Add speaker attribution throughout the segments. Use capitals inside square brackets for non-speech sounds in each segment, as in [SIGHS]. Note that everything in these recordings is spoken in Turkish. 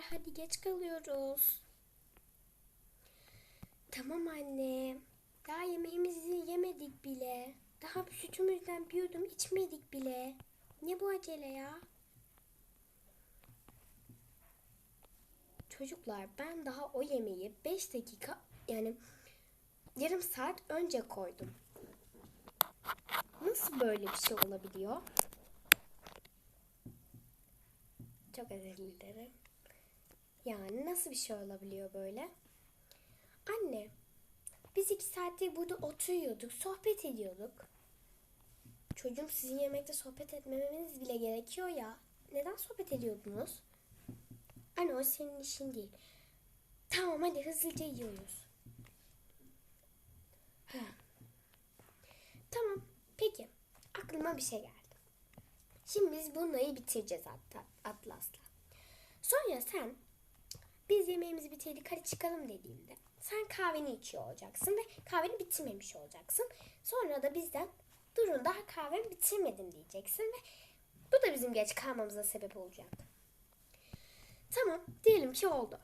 Speaker 1: Çocuklar hadi geç kalıyoruz. Tamam anne. Daha yemeğimizi yemedik bile. Daha sütümüzden bir yudum içmedik bile. Ne bu acele ya? Çocuklar ben daha o yemeği 5 dakika yani yarım saat önce koydum. Nasıl böyle bir şey olabiliyor? Çok özür dilerim. Yani nasıl bir şey olabiliyor böyle? Anne, biz iki saattir burada oturuyorduk, sohbet ediyorduk. Çocuğum sizin yemekte sohbet etmemeniz bile gerekiyor ya. Neden sohbet ediyordunuz? Anne o senin işin değil. Tamam hadi hızlıca yiyoruz. Ha. Tamam peki aklıma bir şey geldi. Şimdi biz bunları bitireceğiz hatta Atlas'la. Sonra sen biz yemeğimizi bitirdik hadi çıkalım dediğimde sen kahveni içiyor olacaksın ve kahveni bitirmemiş olacaksın. Sonra da bizden durun daha kahvemi bitirmedim diyeceksin ve bu da bizim geç kalmamıza sebep olacak. Tamam diyelim ki oldu.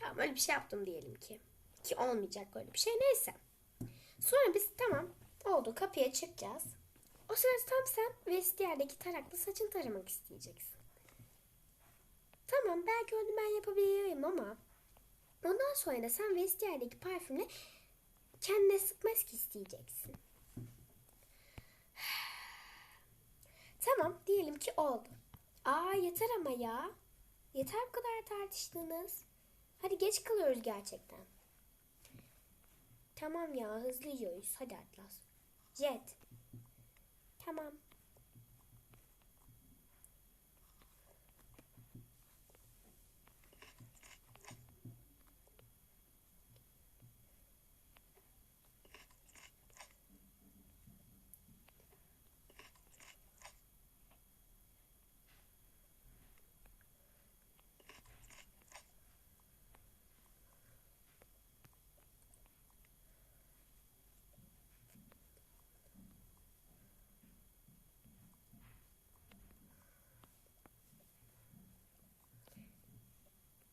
Speaker 1: Tamam öyle bir şey yaptım diyelim ki. Ki olmayacak öyle bir şey neyse. Sonra biz tamam oldu kapıya çıkacağız. O sırada tam sen vestiyerdeki tarakla saçını taramak isteyeceksin. Tamam belki onu ben yapabilirim ama ondan sonra da sen vestiyerdeki parfümle kendine sıkmak isteyeceksin. [SIGHS] Tamam diyelim ki oldu. Aa yeter ama ya. Yeter bu kadar tartıştınız. Hadi geç kalıyoruz gerçekten. Tamam ya hızlı yiyoruz. Hadi Atlas. Jet. Tamam.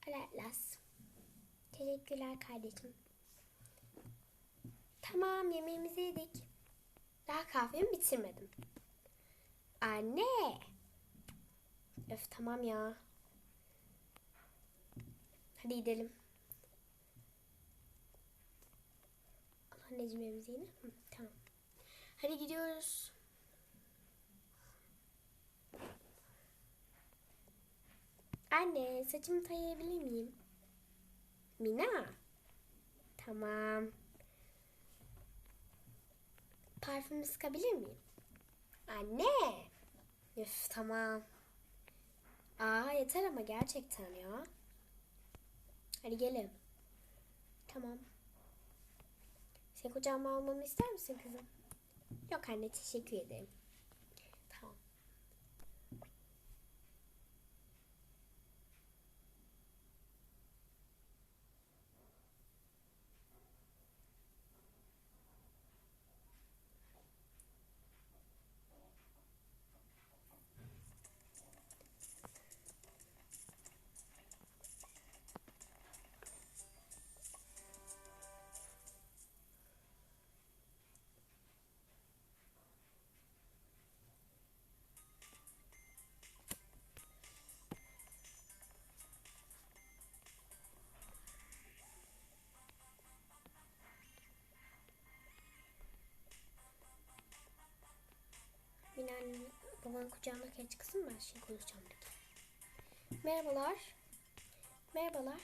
Speaker 1: Hadi Atlas. Teşekkürler kardeşim. Tamam yemeğimizi yedik. Daha kahvemi bitirmedim. Anne. Öf tamam ya. Hadi gidelim. Al anneciğim evimize yine. Hı, tamam. Hadi gidiyoruz. Anne saçımı tarayabilir miyim? Mina. Tamam. Parfümü sıkabilir miyim? Anne. Üf tamam. Aa yeter ama gerçekten ya. Hadi gelin. Tamam. Sen kucağıma almamı ister misin kızım? Yok anne teşekkür ederim. Kucağında geç kızım ben şimdi konuşacağım dedi. Merhabalar. Merhabalar.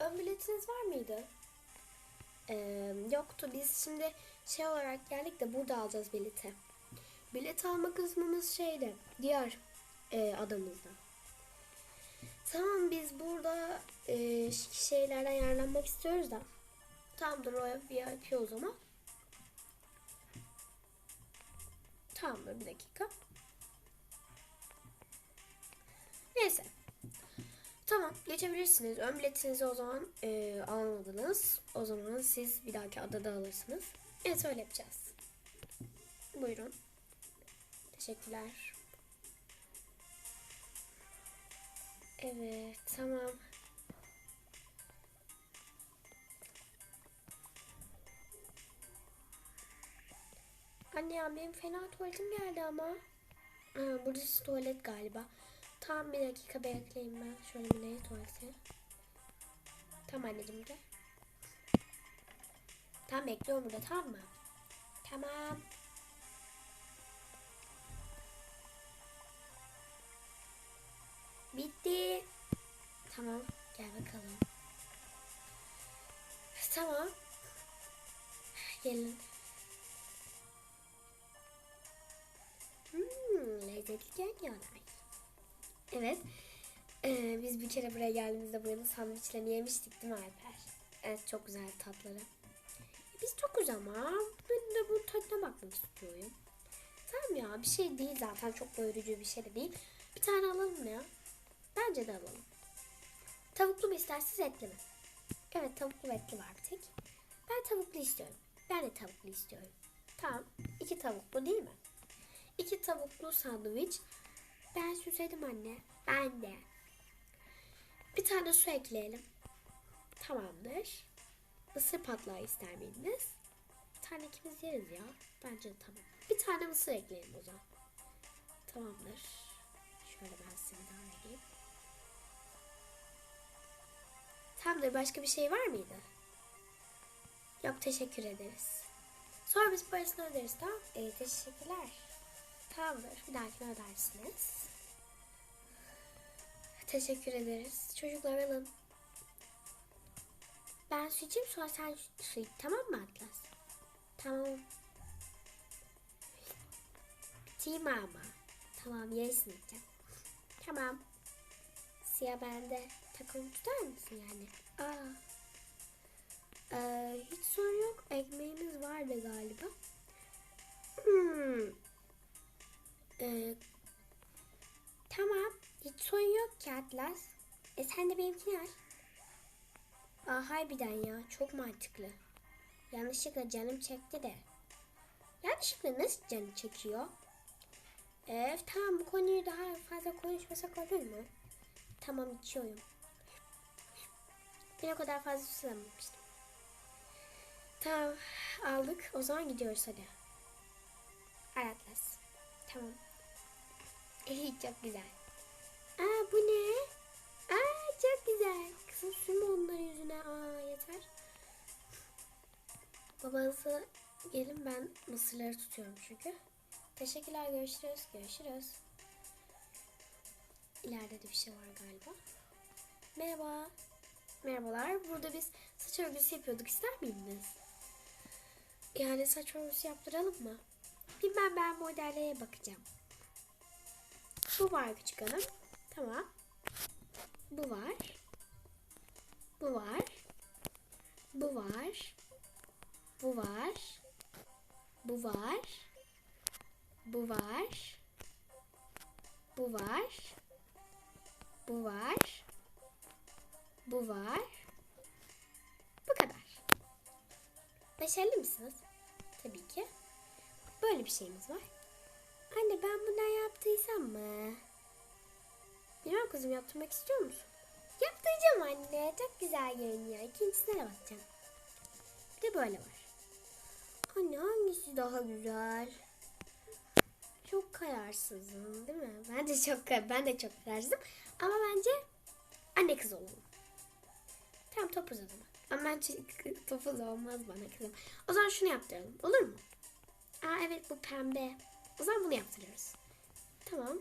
Speaker 1: Ön biletiniz var mıydı? Ee, yoktu. Biz şimdi şey olarak geldik de burada alacağız bileti. Bilet alma kısmımız şeyde. Diğer e, adamızda. Tamam biz burada e, şeylerden yararlanmak istiyoruz da. Tamamdır o VIP o zaman. Tamamdır bir dakika. Geçebilirsiniz. Ön biletinizi o zaman e, almadınız. O zaman siz bir dahaki adada alırsınız. Evet öyle yapacağız. Buyurun. Teşekkürler. Evet tamam. Anne ya benim fena tuvaletim geldi ama. Aa, burası tuvalet galiba. Tam bir dakika bekleyeyim ben. Şöyle bir neye tuvalete. Tamam anneciğim gel. Tamam bekliyorum burada tamam mı? Tamam. Bitti. Tamam gel bakalım. Tamam. Gelin. Hmm, lezzetli görünüyorlar. Evet. Ee, biz bir kere buraya geldiğimizde buranın sandviçlerini yemiştik değil mi Alper? Evet çok güzel tatları. Biz güzel ama ben de bu tadına bakmak istiyorum. Tamam ya bir şey değil zaten çok doyurucu bir şey de değil. Bir tane alalım ya? Bence de alalım. Tavuklu mu istersiniz etli mi? Evet tavuklu etli var bir tek. Ben tavuklu istiyorum. Ben de tavuklu istiyorum. Tamam. iki tavuklu değil mi? İki tavuklu sandviç. Ben süsledim anne. Ben de. Bir tane su ekleyelim. Tamamdır. Mısır patlağı ister miydiniz? Bir tane ikimiz yeriz ya. Bence tamam. Bir tane mısır ekleyelim o zaman. Tamamdır. Şöyle ben size daha vereyim. Tamamdır. Başka bir şey var mıydı? Yok teşekkür ederiz. Sonra biz parasını öderiz tamam ee, Teşekkürler. Tamamdır. Bir dahakine ödersiniz. Teşekkür ederiz. Çocuklar alın. Ben su içeyim sonra sen su iç. Tamam mı Atlas? Tamam. Biteyim ama. Tamam yarısını içeceğim. Tamam. Siyah bende. Takım tutar mısın yani? Aa. Ee, hiç sorun yok. Ekmeğimiz vardı galiba. Hmm. Ee, tamam. Hiç sorun yok ki. E sen de benimkini al. Aa harbiden ya. Çok mantıklı. Yanlışlıkla canım çekti de. Yanlışlıkla nasıl canı çekiyor? Evet tamam bu konuyu daha fazla konuşmasak olur mu? Tamam içiyorum. Ben o kadar fazla susamıştım. Tamam aldık. O zaman gidiyoruz hadi. Al Atlas. Tamam. İyi çok güzel. Aa bu ne? Aa çok güzel. Kızım sürme onları yüzüne. Aa yeter. Babası gelin ben mısırları tutuyorum çünkü. Teşekkürler görüşürüz. Görüşürüz. İleride de bir şey var galiba. Merhaba. Merhabalar. Burada biz saç örgüsü yapıyorduk. İster miydiniz? Yani saç örgüsü yaptıralım mı? Bilmem ben modellere bakacağım. Bu var küçük hanım. Tamam. Bu var. Bu var. Bu var. Bu var. Bu var. Bu var. Bu var. Bu var. Bu var. Bu kadar. Başarılı mısınız? Tabii ki. Böyle bir şeyimiz var. Anne ben bundan yaptıysam mı? Bilmem kızım yaptırmak istiyor musun? Yaptıracağım anne. Çok güzel görünüyor. İkincisine de bakacağım. Bir de böyle var. Anne hangisi daha güzel? Çok kararsızım değil mi? Ben de çok ben de çok kararsızım. Ama bence anne kız olalım. Tamam topuz o zaman. Ama bence [LAUGHS] topuz olmaz bana kızım. O zaman şunu yaptıralım. Olur mu? Aa evet bu pembe. O zaman bunu yaptırıyoruz. Tamam.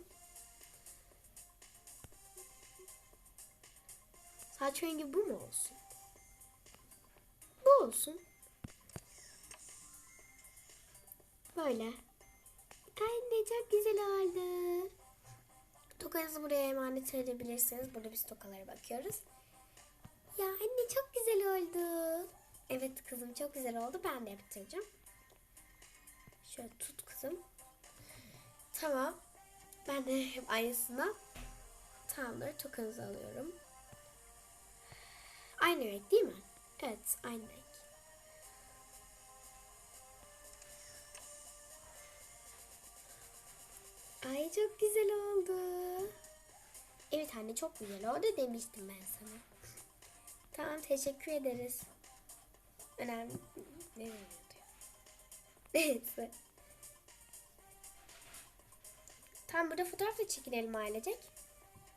Speaker 1: Saç rengi bu mu olsun? Bu olsun. Böyle. Anne çok güzel oldu. Tokanızı buraya emanet edebilirsiniz. Burada biz tokalara bakıyoruz. Ya anne çok güzel oldu. Evet kızım çok güzel oldu. Ben de yaptıracağım. Şöyle tut kızım. Tamam. Ben de hep aynısından tamamdır. Tokanızı alıyorum. Aynı renk değil mi? Evet aynı renk. Ay çok güzel oldu. Evet anne çok güzel oldu demiştim ben sana. Tamam teşekkür ederiz. Önemli. Ne diyor? Neyse. Tam burada fotoğraf da çekinelim ailecek.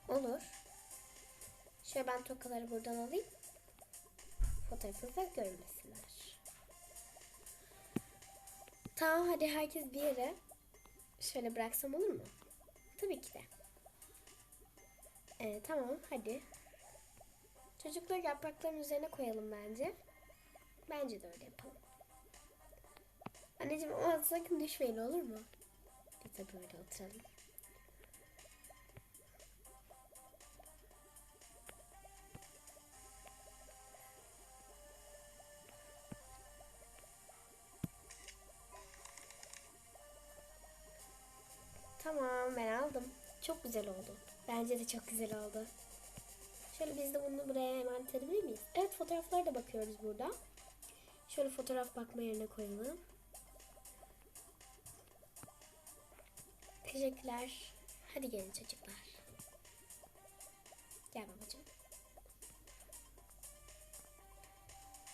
Speaker 1: Olur. Şöyle ben tokaları buradan alayım. Fotoğrafınızı görmesinler. Tamam hadi herkes bir yere şöyle bıraksam olur mu? Tabii ki de. Ee, tamam hadi. Çocuklar yaprakların üzerine koyalım bence. Bence de öyle yapalım. Anneciğim ama sakın düşmeyin olur mu? Biz de böyle oturalım. Tamam ben aldım. Çok güzel oldu. Bence de çok güzel oldu. Şöyle biz de bunu buraya hemen atabilir miyiz? Evet fotoğraflara da bakıyoruz burada. Şöyle fotoğraf bakma yerine koyalım. Teşekkürler. Hadi gelin çocuklar. Gel babacığım.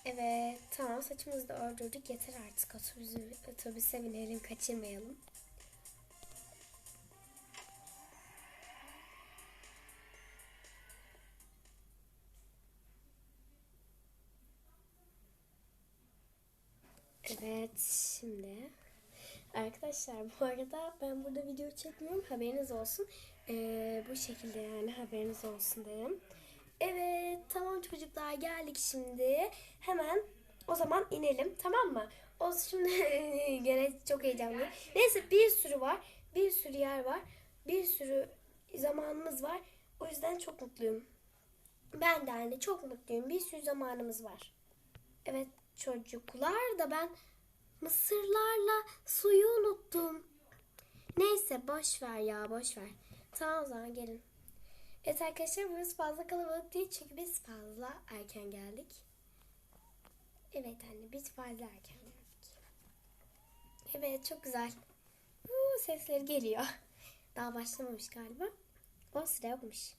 Speaker 1: Evet tamam saçımızı da ördürdük. Yeter artık otobüsü, otobüse binelim kaçırmayalım. Evet şimdi arkadaşlar bu arada ben burada video çekmiyorum haberiniz olsun. Ee, bu şekilde yani haberiniz olsun derim. Evet tamam çocuklar geldik şimdi. Hemen o zaman inelim tamam mı? O şimdi [LAUGHS] gene çok heyecanlı. Neyse bir sürü var. Bir sürü yer var. Bir sürü zamanımız var. O yüzden çok mutluyum. Ben de anne çok mutluyum. Bir sürü zamanımız var. Evet çocuklar da ben mısırlarla suyu unuttum. Neyse boş ver ya boş ver. Tamam o zaman gelin. Evet arkadaşlar burası fazla kalabalık değil çünkü biz fazla erken geldik. Evet anne biz fazla erken geldik. Evet çok güzel. Uuu, sesleri geliyor. [LAUGHS] Daha başlamamış galiba. O sıra yokmuş.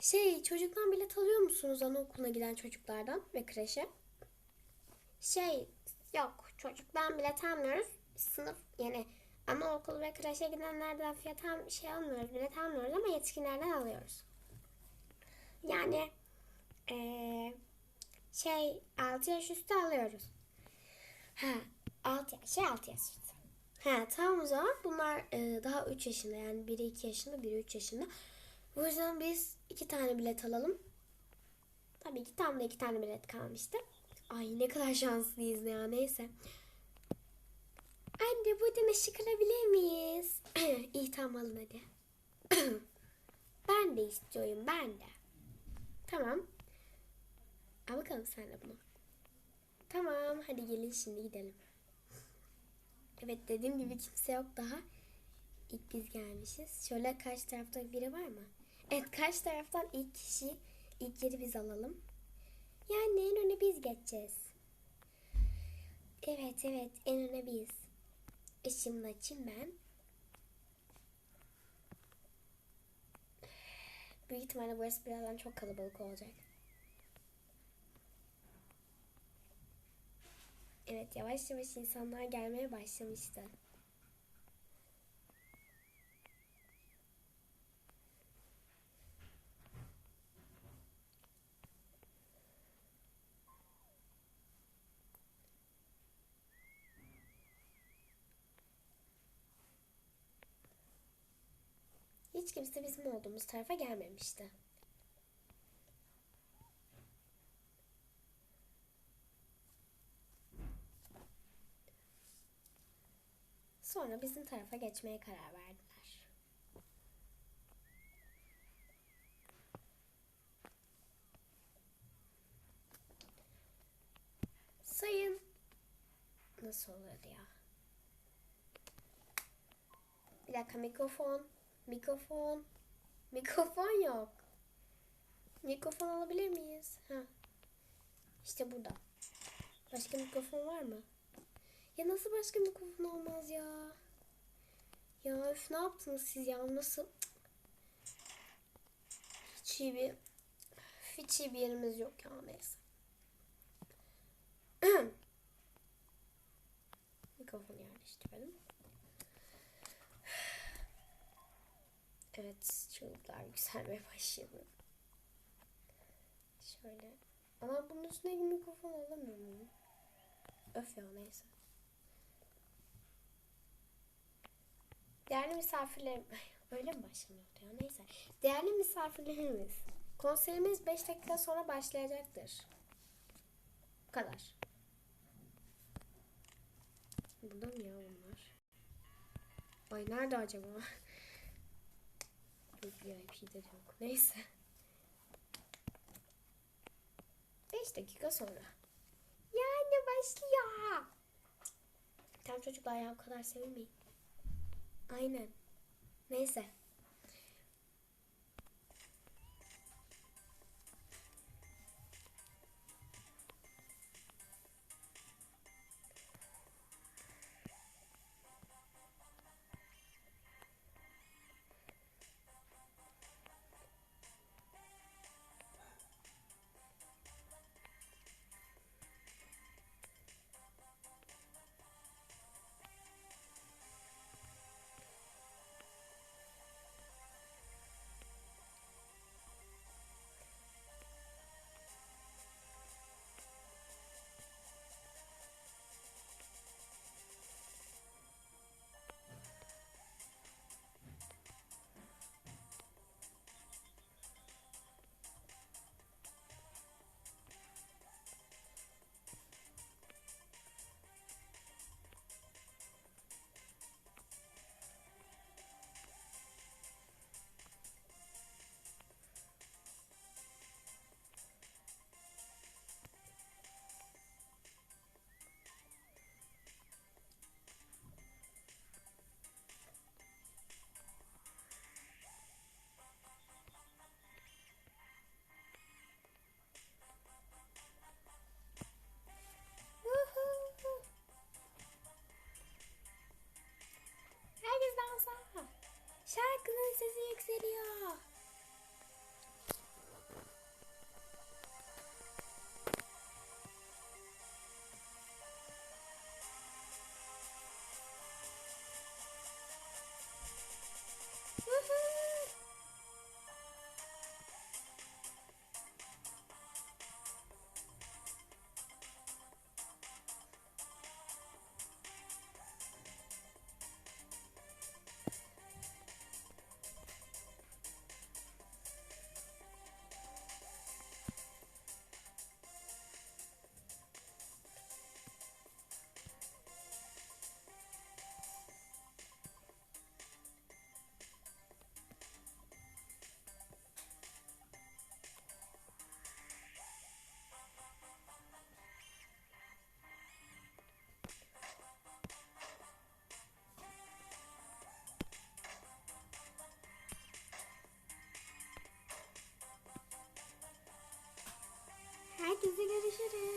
Speaker 1: Şey çocuktan bilet alıyor musunuz anaokuluna giden çocuklardan ve kreşe? Şey yok çocuktan bilet almıyoruz. Sınıf yani anaokul ve kreşe gidenlerden fiyat al, şey almıyoruz bilet almıyoruz ama yetişkinlerden alıyoruz. Yani eee, şey 6 yaş üstü alıyoruz. Ha 6 yaş şey 6 yaş üstü. Ha tamam o zaman bunlar e, daha 3 yaşında yani biri 2 yaşında biri 3 yaşında. O yüzden biz iki tane bilet alalım. Tabii ki tam da iki tane bilet kalmıştı. Ay ne kadar şanslıyız ya neyse. Anne buradan ışık alabilir miyiz? [CLEARS THROAT] İyi tamam alın hadi. [CLEARS THROAT] ben de istiyorum ben de. Tamam. Al bakalım sen de bunu. Tamam hadi gelin şimdi gidelim. Evet dediğim gibi kimse yok daha. İlk biz gelmişiz. Şöyle karşı tarafta biri var mı? Evet karşı taraftan ilk kişi, ilk yeri biz alalım. Yani en öne biz geçeceğiz. Evet evet en öne biz. Işığımı açayım ben. Büyük ihtimalle burası birazdan çok kalabalık olacak. Evet yavaş yavaş insanlar gelmeye başlamıştı. Hiç kimse bizim olduğumuz tarafa gelmemişti. Sonra bizim tarafa geçmeye karar verdiler. Sayın nasıl oluyordu ya? Bir dakika mikrofon. Mikrofon. Mikrofon yok. Mikrofon alabilir miyiz? Ha. İşte burada. Başka mikrofon var mı? Ya nasıl başka mikrofon olmaz ya? Ya öf ne yaptınız siz ya? Nasıl? Hiç iyi bir hiç iyi bir yerimiz yok ya neyse. [CLEARS THROAT] Mikrofonu yerleştirelim. Evet, çığlıklar yükselmeye başladı. Şöyle. Ama bunun üstüne mikrofon alamıyor muyum? Öf ya neyse. Değerli misafirlerim... Öyle mi başlanıyordu ya? Neyse. Değerli misafirlerimiz. Konserimiz 5 dakika sonra başlayacaktır. Bu kadar. Burada mı ya bunlar? Ay nerede acaba? Yok VIP'de de yok. Neyse. 5 dakika sonra. Yani başlıyor. Tamam çocuklar ya o kadar sevinmeyin. Aynen. Neyse. Şarkının sesi yükseliyor. Maybe she did.